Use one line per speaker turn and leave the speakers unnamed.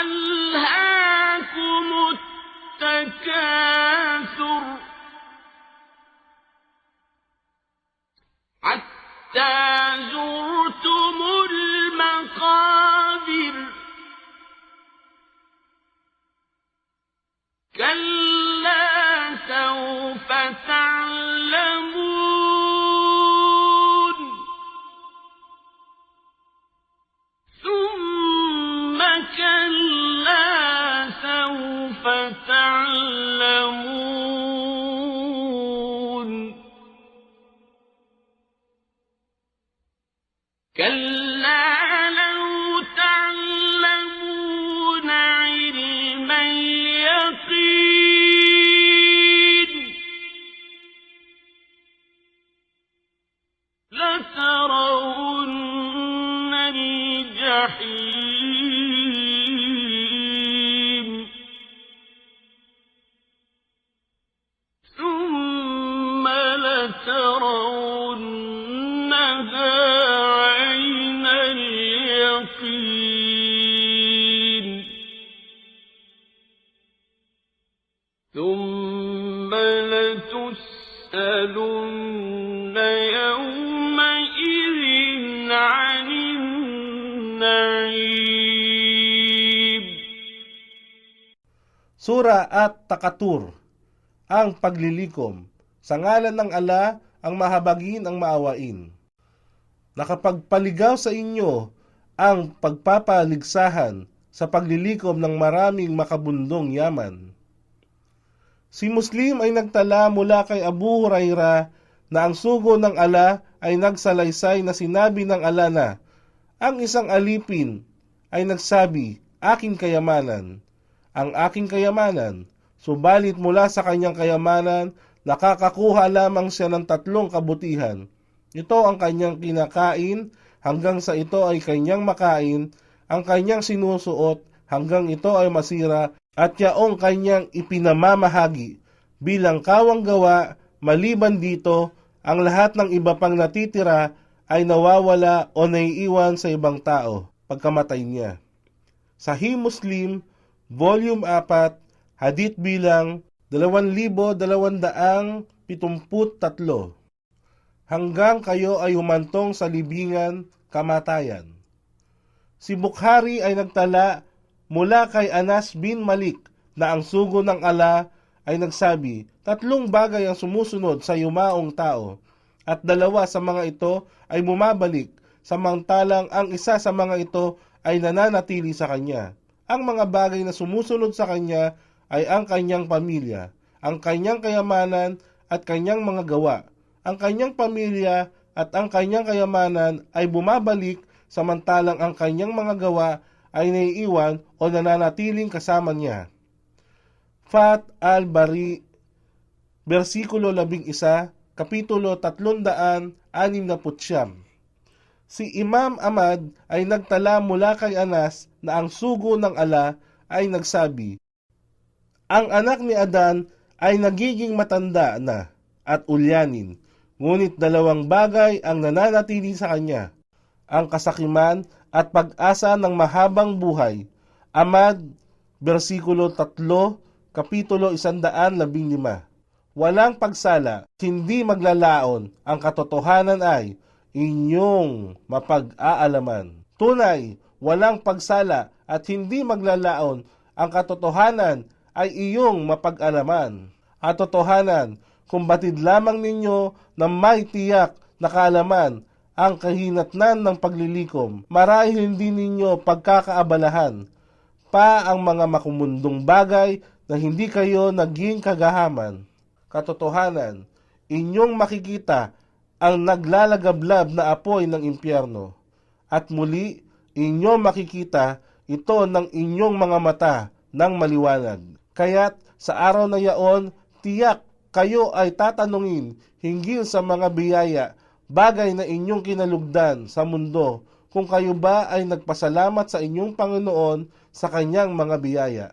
ألهاكم التكاثر حتى زرتم المقابر كلا سوف تعلمون كلا لو تعلمون علم اليقين لترون الجحيم ثم لترونها لتسألن يومئذ عن النعيم
Sura at Takatur, ang paglilikom. Sa ngalan ng ala, ang mahabagin ang maawain. Nakapagpaligaw sa inyo ang pagpapaligsahan sa paglilikom ng maraming makabundong yaman. Si Muslim ay nagtala mula kay Abu Huraira na ang sugo ng ala ay nagsalaysay na sinabi ng ala na, ang isang alipin ay nagsabi, aking kayamanan ang aking kayamanan. Subalit mula sa kanyang kayamanan, nakakakuha lamang siya ng tatlong kabutihan. Ito ang kanyang kinakain, hanggang sa ito ay kanyang makain, ang kanyang sinusuot, hanggang ito ay masira, at yaong kanyang ipinamamahagi. Bilang kawang gawa, maliban dito, ang lahat ng iba pang natitira ay nawawala o naiiwan sa ibang tao pagkamatay niya. Sahih Muslim, Volume 4, Hadith bilang 2273. Hanggang kayo ay humantong sa libingan, kamatayan. Si Bukhari ay nagtala mula kay Anas bin Malik na ang sugo ng ala ay nagsabi, tatlong bagay ang sumusunod sa yumaong tao, at dalawa sa mga ito ay bumabalik, samantalang ang isa sa mga ito ay nananatili sa kanya. Ang mga bagay na sumusunod sa kanya ay ang kanyang pamilya, ang kanyang kayamanan at kanyang mga gawa. Ang kanyang pamilya at ang kanyang kayamanan ay bumabalik samantalang ang kanyang mga gawa ay naiiwan o nananatiling kasama niya. Fat al-Bari, versikulo 11, kapitulo 369. Si Imam Ahmad ay nagtala mula kay Anas na ang sugo ng ala ay nagsabi, Ang anak ni Adan ay nagiging matanda na at ulyanin, ngunit dalawang bagay ang nananatili sa kanya, ang kasakiman at pag-asa ng mahabang buhay. Amad, versikulo 3, kapitulo 115. Walang pagsala, hindi maglalaon, ang katotohanan ay inyong mapag-aalaman. Tunay, walang pagsala at hindi maglalaon, ang katotohanan ay iyong mapag-alaman. At totohanan, kung batid lamang ninyo na may tiyak na kaalaman ang kahinatnan ng paglilikom, marahil hindi ninyo pagkakaabalahan pa ang mga makumundong bagay na hindi kayo naging kagahaman. Katotohanan, inyong makikita ang naglalagablab na apoy ng impyerno. At muli, inyong makikita ito ng inyong mga mata ng maliwanag. Kaya't sa araw na yaon, tiyak kayo ay tatanungin hinggil sa mga biyaya, bagay na inyong kinalugdan sa mundo, kung kayo ba ay nagpasalamat sa inyong Panginoon sa kanyang mga biyaya.